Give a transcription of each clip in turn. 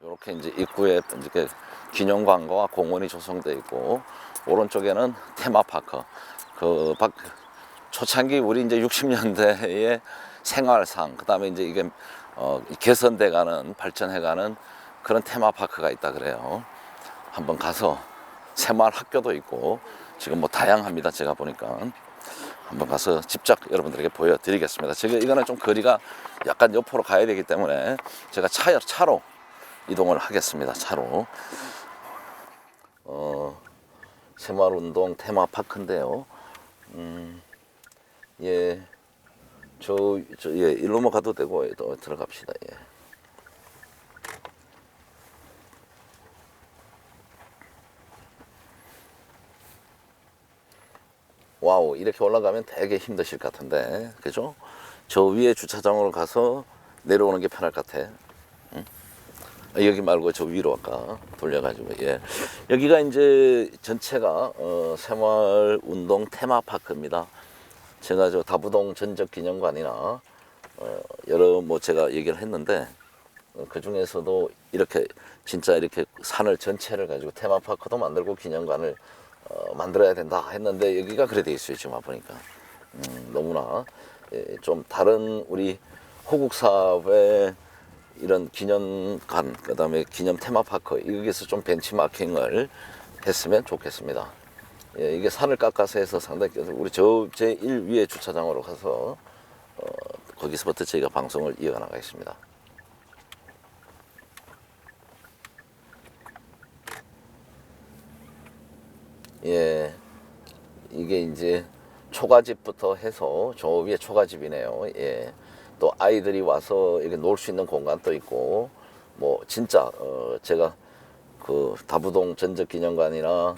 이렇게 이제 입구에 이렇게 기념 관과 공원이 조성돼 있고 오른쪽에는 테마파크. 그 밖, 초창기 우리 이제 60년대의 생활상 그다음에 이제 이게 어, 개선돼가는 발전해가는 그런 테마파크가 있다 그래요. 한번 가서 새마을 학교도 있고 지금 뭐 다양합니다. 제가 보니까 한번 가서 직접 여러분들에게 보여드리겠습니다. 지금 이거는 좀 거리가 약간 옆으로 가야 되기 때문에 제가 차, 차로 이동을 하겠습니다. 차로. 어, 새마을운동 테마파크인데요. 음, 예, 저, 저, 예, 일로만 가도 되고, 예, 또 들어갑시다. 예. 와우, 이렇게 올라가면 되게 힘드실 것 같은데, 그죠? 저 위에 주차장으로 가서 내려오는 게 편할 것 같아. 응? 아, 여기 말고 저 위로 아까 돌려가지고, 예. 여기가 이제 전체가, 어, 새마을 운동 테마 파크입니다. 제가 저 다부동 전적 기념관이나, 어, 여러 뭐 제가 얘기를 했는데, 그 중에서도 이렇게 진짜 이렇게 산을 전체를 가지고 테마 파크도 만들고 기념관을 어, 만들어야 된다 했는데 여기가 그래 돼 있어요 지금 와 보니까 음, 너무나 예, 좀 다른 우리 호국 사업의 이런 기념관 그 다음에 기념 테마파크 여기서 좀 벤치마킹을 했으면 좋겠습니다. 예, 이게 산을 깎아서 해서 상당히 우리 저 제1 위에 주차장으로 가서 어, 거기서부터 저희가 방송을 이어가 나가겠습니다. 예, 이게 이제 초가집부터 해서 저 위에 초가집이네요. 예, 또 아이들이 와서 이렇게 놀 수 있는 공간도 있고, 뭐 진짜 어, 제가 그 다부동 전적 기념관이나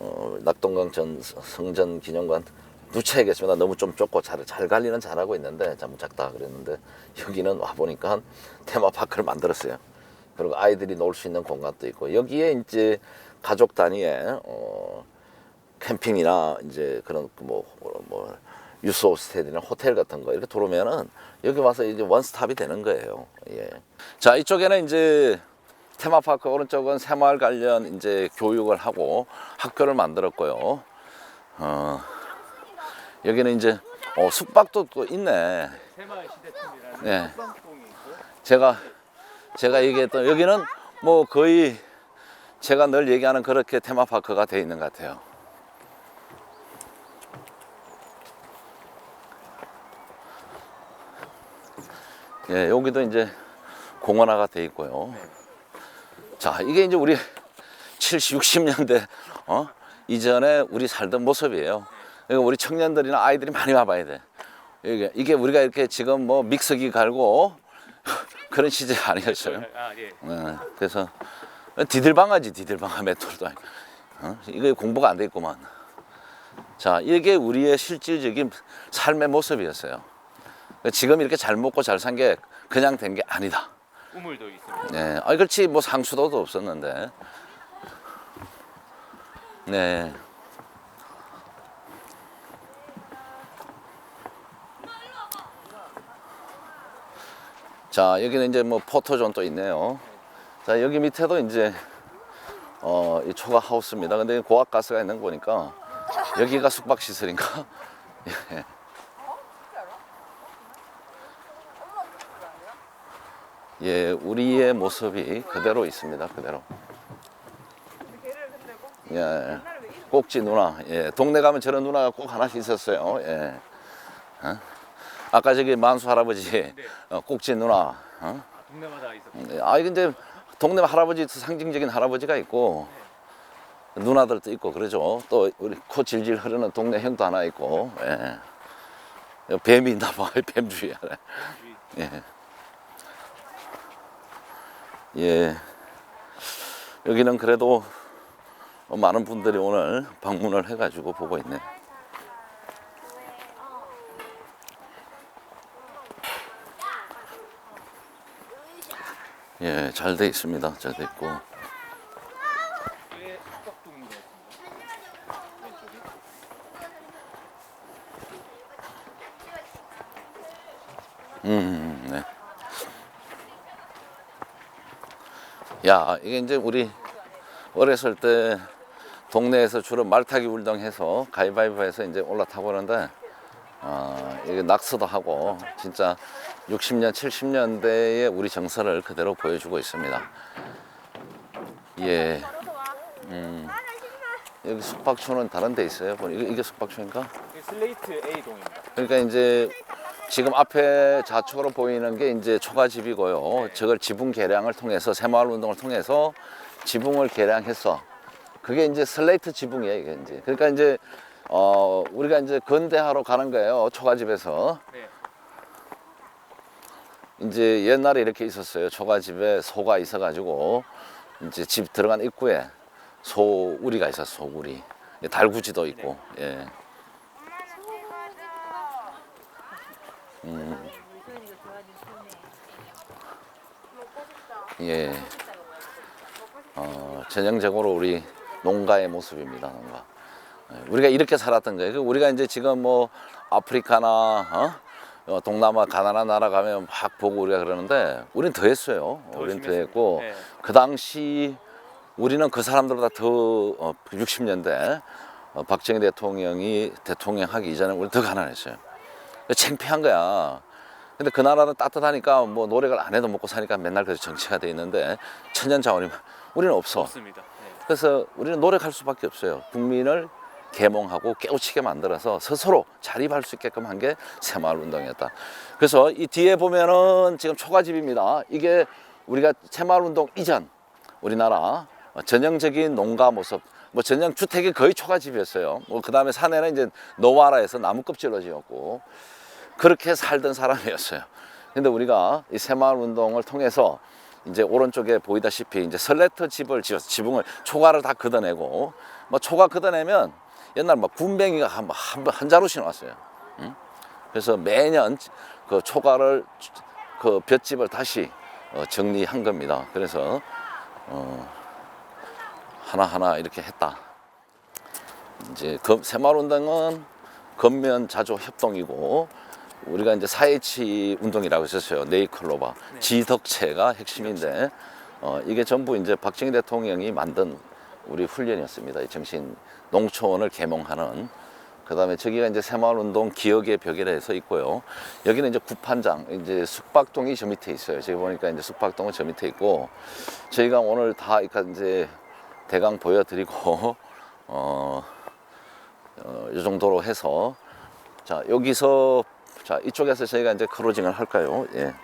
어, 낙동강 전 성전 기념관 누차야겠습니다. 너무 좀 좁고 잘, 잘 관리는 잘하고 있는데 참 작다 그랬는데 여기는 와 보니까 테마파크를 만들었어요. 그리고 아이들이 놀 수 있는 공간도 있고 여기에 이제 가족 단위의 어, 캠핑이나 이제 그런 그뭐 뭐 유스 호스텔이나 호텔 같은 거 이렇게 들어오면은 여기 와서 이제 원스톱이 되는 거예요. 예. 자 이쪽에는 이제 테마파크 오른쪽은 새마을 관련 이제 교육을 하고 학교를 만들었고요. 어, 여기는 이제 어, 숙박도 또 있네. 네. 있고 제가 제가 얘기했던 여기는 뭐 거의 제가 늘 얘기하는 그렇게 테마파크가 돼 있는 것 같아요. 예, 여기도 이제 공원화가 돼 있고요. 자, 이게 이제 우리 70, 60년대 어? 이전에 우리 살던 모습이에요. 그러니까 우리 청년들이나 아이들이 많이 와봐야 돼. 이게, 이게 우리가 이렇게 지금 뭐 믹서기 갈고 그런 시절 아니었어요. 아 예. 네, 그래서 디들방아지 디들방아 메토도 아니고 어? 이거 공부가 안 돼 있구만. 자 이게 우리의 실질적인 삶의 모습이었어요. 지금 이렇게 잘 먹고 잘 산 게 그냥 된 게 아니다. 우물도 있습니다. 네, 아 그렇지 뭐 상수도도 없었는데. 네. 자 여기는 이제 뭐 포토존도 있네요. 자 여기 밑에도 이제 어 이 초가 하우스입니다. 근데 고압 가스가 있는 거 보니까 여기가 숙박 시설인가? 예. 예, 우리의 모습이 그대로 있습니다. 그대로. 예, 꼭지 누나. 예, 동네 가면 저런 누나가 꼭 하나씩 있었어요. 예. 어? 아까 저기 만수 할아버지 어, 꼭지 누나. 어? 동네마다 아 근데 동네 할아버지 상징적인 할아버지가 있고 누나들도 있고 그러죠. 또 우리 코 질질 흐르는 동네 형도 하나 있고. 예. 뱀이 있나 봐. 뱀 주위에. 예. 예. 여기는 그래도 많은 분들이 오늘 방문을 해가지고 보고 있네. 예, 잘 돼 있습니다. 잘 돼 있고. 같습니다. 왼쪽이. 음, 네. 야 이게 이제 우리 어렸을 때 동네에서 주로 말타기 울동해서 가위바위보 해서 이제 올라타고 그러는데 어, 이게 낙서도 하고 진짜 60년 70년대의 우리 정서를 그대로 보여주고 있습니다. 예. 음. 여기 숙박촌은 다른 데 있어요. 이게, 이게 숙박촌인가? 슬레이트 A 동입니다. 그러니까 이제 지금 앞에 좌측으로 보이는 게 이제 초가집이고요. 저걸 지붕 개량을 통해서 새마을 운동을 통해서 지붕을 개량했어. 그게 이제 슬레이트 지붕이에요, 이게 이제. 그러니까 이제 어 우리가 이제 건대하러 가는 거예요. 초가집에서. 네. 이제 옛날에 이렇게 있었어요. 초가집에 소가 있어가지고 이제 집 들어간 입구에 소우리가 있어, 소우리. 달구지도 있고, 예. 예. 어, 전형적으로 우리 농가의 모습입니다, 농가. 예, 우리가 이렇게 살았던 거예요. 그 우리가 이제 지금 뭐 아프리카나 어? 어, 동남아 가난한 나라 가면 막 보고 우리가 그러는데 우리는 더 했어요. 더 우리는 더 심했습니다. 했고 네. 그 당시 우리는 그 사람들보다 더 어, 60년대 어, 박정희 대통령이 대통령 하기 이전에 우리 더 가난했어요. 창피한 거야. 근데 그 나라는 따뜻하니까 뭐 노력을 안 해도 먹고 사니까 맨날 그래서 정치가 돼 있는데 천년 자원이 우리는 없어. 없습니다. 네. 그래서 우리는 노력할 수밖에 없어요. 국민을 계몽하고 깨우치게 만들어서 스스로 자립할 수 있게끔 한 게 새마을 운동이었다. 그래서 이 뒤에 보면은 지금 초가집입니다. 이게 우리가 새마을 운동 이전 우리나라 전형적인 농가 모습, 뭐 전형 주택이 거의 초가집이었어요. 뭐 그 다음에 산에는 이제 노와라에서 나무 껍질로 지었고 그렇게 살던 사람이었어요. 근데 우리가 이 새마을 운동을 통해서 이제 오른쪽에 보이다시피 이제 설레터 집을 지어서 지붕을 초가를 다 걷어내고 뭐 초가 걷어내면 옛날 막 군뱅이가 한, 한, 한 자루씩 나왔어요. 응? 그래서 매년 그 초가를 그 볏집을 다시 어, 정리한 겁니다. 그래서 어, 하나하나 이렇게 했다. 이제 검- 새마을 운동은 겉면 자조 협동이고 우리가 이제 4H 운동이라고 했었어요. 네이클로바 지덕체가 핵심인데 어, 이게 전부 이제 박정희 대통령이 만든 우리 훈련이었습니다. 이 정신 농촌을 개몽하는 그다음에 저기가 이제 새마을 운동 기억의 벽이라 해서 있고요. 여기는 이제 구판장, 이제 숙박동이 저 밑에 있어요. 저기 보니까 이제 숙박동은 저 밑에 있고 저희가 오늘 다 이제 대강 보여드리고 어, 어, 이 정도로 해서 자 여기서 자 이쪽에서 저희가 이제 크로징을 할까요? 예.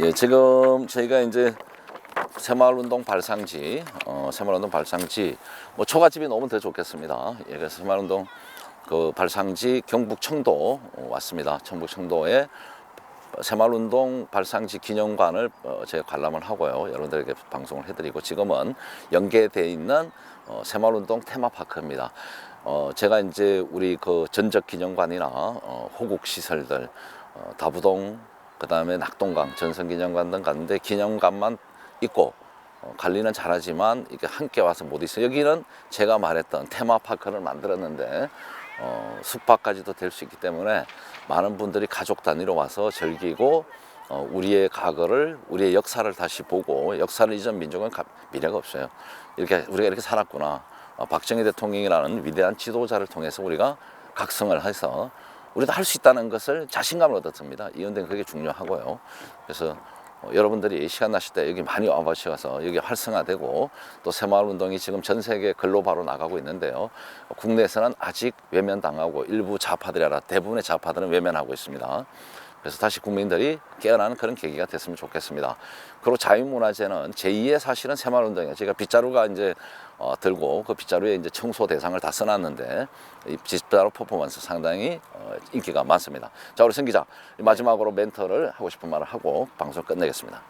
예, 지금 저희가 이제 새마을운동 발상지, 어, 새마을운동 발상지, 뭐 초가집이 너무 더 좋겠습니다. 예, 그래서 새마을운동 그 발상지 경북 청도 어, 왔습니다. 청북 청도에 새마을운동 발상지 기념관을 어, 제가 관람을 하고요. 여러분들에게 방송을 해드리고 지금은 연계되어 있는 어, 새마을운동 테마파크입니다. 어, 제가 이제 우리 그 전적 기념관이나 어, 호국 시설들, 어, 다부동, 그 다음에 낙동강 전선 기념관 등 갔는데 기념관만 있고 어, 관리는 잘하지만 이게 함께 와서 못 있어요. 여기는 제가 말했던 테마파크를 만들었는데 어, 숙박까지도 될 수 있기 때문에 많은 분들이 가족 단위로 와서 즐기고 어, 우리의 과거를 우리의 역사를 다시 보고 역사를 잊은 민족은 가- 미래가 없어요. 이렇게 우리가 이렇게 살았구나. 어, 박정희 대통령이라는 위대한 지도자를 통해서 우리가 각성을 해서 우리도 할 수 있다는 것을 자신감을 얻었습니다. 이은대는 그게 중요하고요. 그래서 어, 여러분들이 시간 나실 때 여기 많이 와보셔서 여기 활성화되고 또 새마을 운동이 지금 전 세계 글로바로 나가고 있는데요. 어, 국내에서는 아직 외면당하고 일부 좌파들이 아니라 대부분의 좌파들은 외면하고 있습니다. 그래서 다시 국민들이 깨어나는 그런 계기가 됐으면 좋겠습니다. 그리고 자유문화제는 제2의 사실은 새마을운동이에요. 제가 빗자루가 이제 어, 들고 그 빗자루에 이제 청소 대상을 다 써놨는데 이 빗자루 퍼포먼스 상당히 어, 인기가 많습니다. 자, 우리 성 기자 마지막으로 멘트를 하고 싶은 말을 하고 방송 끝내겠습니다.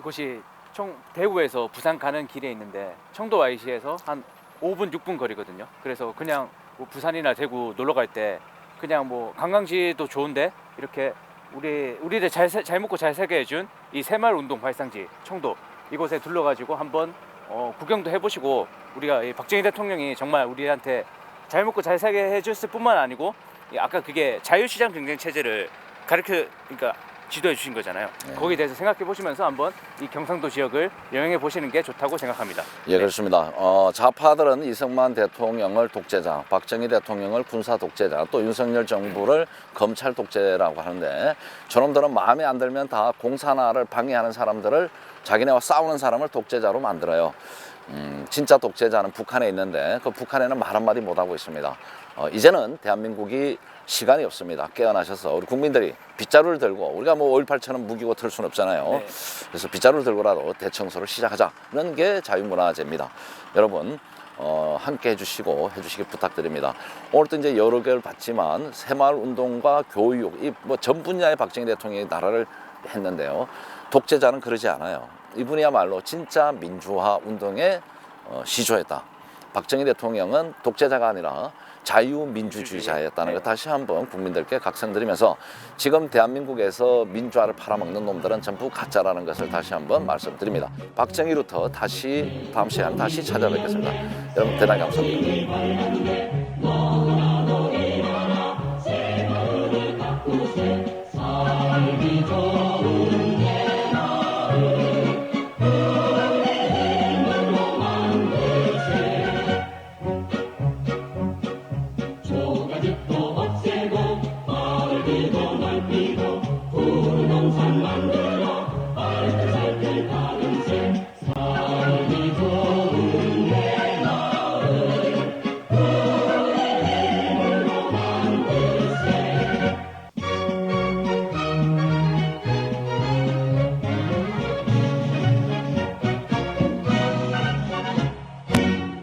이곳이 총 대구에서 부산 가는 길에 있는데 청도 YC에서 한 5분 6분 거리거든요. 그래서 그냥 뭐 부산이나 대구 놀러 갈때 그냥 뭐 관광지도 좋은데 이렇게 우리 우리를 잘, 사- 잘 먹고 잘 살게 해준 이 새마을 운동 발상지 청도 이곳에 둘러가지고 한번 어, 구경도 해보시고 우리가 이 박정희 대통령이 정말 우리한테 잘 먹고 잘 살게 해줬을 뿐만 아니고 이 아까 그게 자유시장 경쟁 체제를 가르쳐 그러니까 지도해 주신 거잖아요. 거기에 대해서 생각해 보시면서 한번 이 경상도 지역을 여행해 보시는 게 좋다고 생각합니다. 예, 그렇습니다. 어, 좌파들은 이승만 대통령을 독재자, 박정희 대통령을 군사 독재자, 또 윤석열 정부를 검찰 독재라고 하는데 저놈들은 마음에 안 들면 다 공산화를 방해하는 사람들을 자기네와 싸우는 사람을 독재자로 만들어요. 음, 진짜 독재자는 북한에 있는데 그 북한에는 말 한마디 못하고 있습니다. 어, 이제는 대한민국이 시간이 없습니다. 깨어나셔서 우리 국민들이 빗자루를 들고 우리가 뭐 5.18처럼 무기고 틀 수는 없잖아요. 네. 그래서 빗자루를 들고라도 대청소를 시작하자는 게 자유문화제입니다. 여러분 어, 함께 해주시고 해주시기 부탁드립니다. 오늘도 이제 여러 개를 봤지만 새마을 운동과 교육 이 뭐 전 분야의 박정희 대통령이 나라를 했는데요. 독재자는 그러지 않아요. 이분이야말로 진짜 민주화 운동의 어, 시조였다. 박정희 대통령은 독재자가 아니라 자유민주주의자였다는 것 다시 한번 국민들께 각성드리면서 지금 대한민국에서 민주화를 팔아먹는 놈들은 전부 가짜라는 것을 다시 한번 말씀드립니다. 박정희루터 다시 다음 시간 다시 찾아뵙겠습니다. 여러분 대단히 감사합니다.